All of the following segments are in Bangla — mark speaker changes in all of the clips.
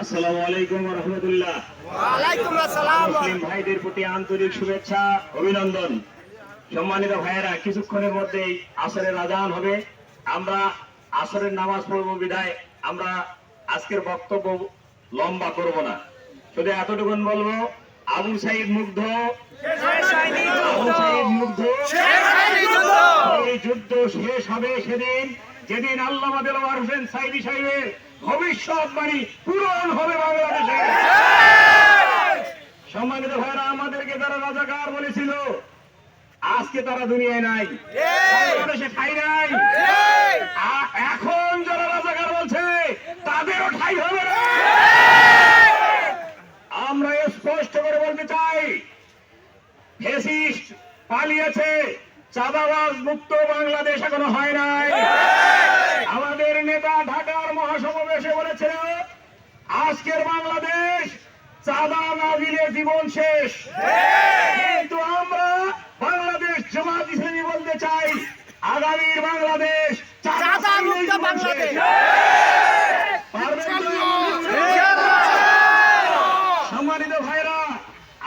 Speaker 1: আসসালামু আলাইকুম রহমতুল্লাহ মুসলিম ভাইদের প্রতি আন্তরিক শুভেচ্ছা অভিনন্দন। সম্মানিত ভাইয়েরা কিছুক্ষণের মধ্যেই আসরের আজান হবে। আমরা আসরের নামাজ পড়ব বিদায়। আমরা আজকের বক্তব্য লম্বা করব না। শুধু এতটুকুন বলব আবু সাইদ মুগ্ধ। আবু সাইদ মুগ্ধ। যুদ্ধ শেষ হবে সেদিন। যেদিন আল্লামা দেলোয়ার হোসেন সাইদি সাহেবের ভবিষ্যৎবাণী পূরণ হবে বাংলাদেশে। সম্মানিত ভাইরা আমাদেরকে তারা রাজাকার বলেছিল আজকে তারা দুনিয়ায় নাই। বাংলাদেশে ঠাই নাই। এখন যারা রাজাকার বলছে তাদেরও ঠাই হবে না। আমরা স্পষ্ট করে বলতে চাই ফেসিস্ট পালিয়েছে চাঁদাবাজ মুক্ত বাংলাদেশ এখনও হয় নাই। আমাদের নেতা ঢাকার মহাসমাবেশে বলেছিল আজকের বাংলাদেশ চাঁদা না দিলে জীবন শেষ। কিন্তু আমরা বাংলাদেশ জামাত ইসলামী বলতে চাই আগামীর বাংলাদেশ চাঁদা
Speaker 2: মুক্ত?
Speaker 1: সম্মানিত ভাইরা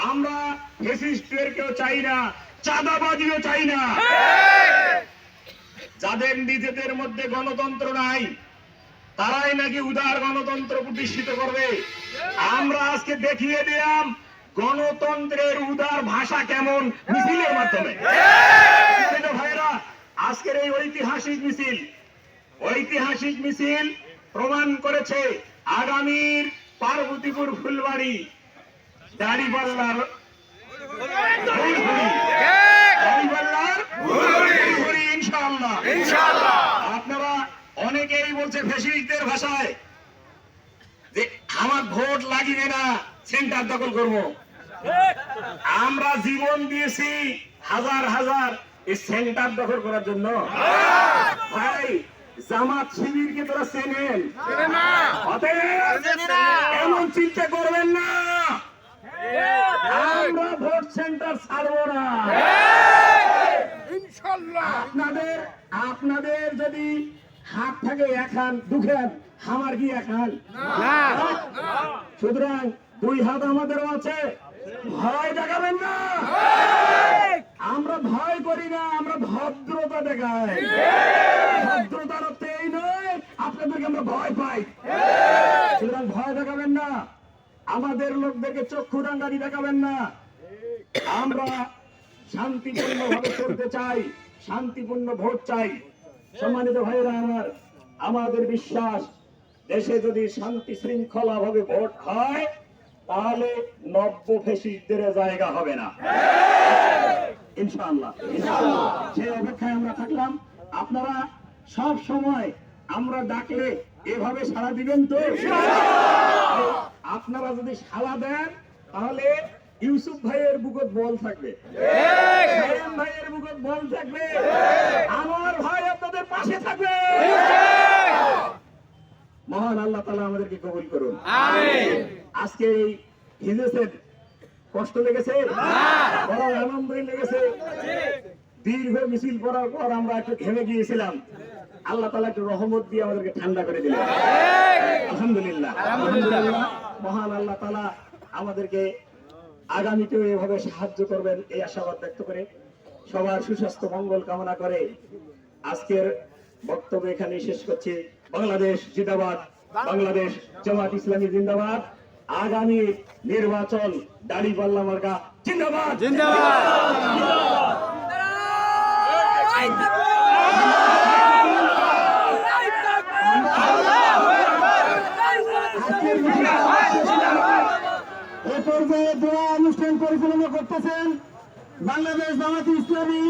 Speaker 1: আমরা ফেসিস্টের কেউ চাই না। চাঁদাবাজিও চাই না। যাদের নিজেদের মধ্যে গণতন্ত্র নাই তারাই নাকি উদার গণতন্ত্র প্রতিষ্ঠিত করবে। আমরা আজকে দেখিয়ে দিলাম গণতন্ত্রের উদার ভাষা কেমন মিছিলের মাধ্যমে। ভাইরা আজকের এই ঐতিহাসিক মিছিল ঐতিহাসিক মিছিল প্রমাণ করেছে আগামীর পার্বতীপুর ফুলবাড়ি দাড়িপাল্লার ফুলহুড়ি, ইনশাআল্লাহ। আপনারা অনেকেই বলছে ফেসিস্টদের ভাষায় যে আমার ভোট লাগিবে না সেন্টার দখল করব। আমরা জীবন দিয়েছি হাজার হাজার এই সেন্টার দখল করার জন্য। ভাই জামাত শিবিরকে তোরা চেনেন এমন চিন্তা করবেন না। আমরা ভোট সেন্টার ছাড়বো না। আপনাদের আপনাদের যদি হাত থাকে এখান দুখান আমার কি এখান সুতরাং দুই হাত আমাদেরও আছে। ভয় দেখাবেন না। আমরা ভয় করি না আমরা ভদ্রতা দেখাই। ভদ্রতার অর্থ এই নয় আপনাদেরকে আমরা ভয় পাই। সুতরাং ভয় দেখাবেন না। আমাদের লোকদেরকে চক্ষু রাঙ্গানি দেখাবেন না। আমরা শান্তিপূর্ণ ভাবে চলতে চাই শান্তিপূর্ণ ভোট চাই। সম্মানিত ভাইরা আমার আমাদের বিশ্বাস দেশে যদি শান্তি শৃঙ্খলা ভাবে ভোট হয় তাহলে নব্য ফেসিসদের জায়গা হবে না। ইনশাআল্লাহ। সেই অপেক্ষায় আমরা থাকলাম। আপনারা সব সময় আমরা ডাকলে এভাবে সাড়া দিবেন তো? আপনারা যদি সাড়া দেন তাহলে ইউসুফ ভাইয়ের বুকত বল থাকবে। ভাইয়ের বুকত বল থাকবে আমার ভাই আপনাদের পাশে থাকবে মহান আল্লাহ তালা আমাদেরকে কবুল করুন আজকে এই ভিজেছেন কষ্ট লেগেছে? বড় আনন্দই লেগেছে। দীর্ঘ মিছিল করার পর আমরা একটু ঘেমে গিয়েছিলাম। আল্লাহ তালা একটু রহমত দিয়ে আমাদেরকে ঠান্ডা করে দিলেন। আলহামদুলিল্লাহ। আলহামদুলিল্লাহ। মহান আল্লাহ তালা আমাদেরকে আগামীতেও এভাবে সাহায্য করবেন এই আশাবাদ ব্যক্ত করে সবার সুস্বাস্থ্য মঙ্গল কামনা করে আজকের বক্তব্য এখানে শেষ করছি। বাংলাদেশ জিন্দাবাদ। বাংলাদেশ জামাত ইসলামী জিন্দাবাদ। আগামী নির্বাচন দাড়ি পাল্লা মার্কা জিন্দাবাদ। পর্যায়ে দোয়া অনুষ্ঠান পরিচালনা করতেছেন বাংলাদেশ জামাত ইসলামী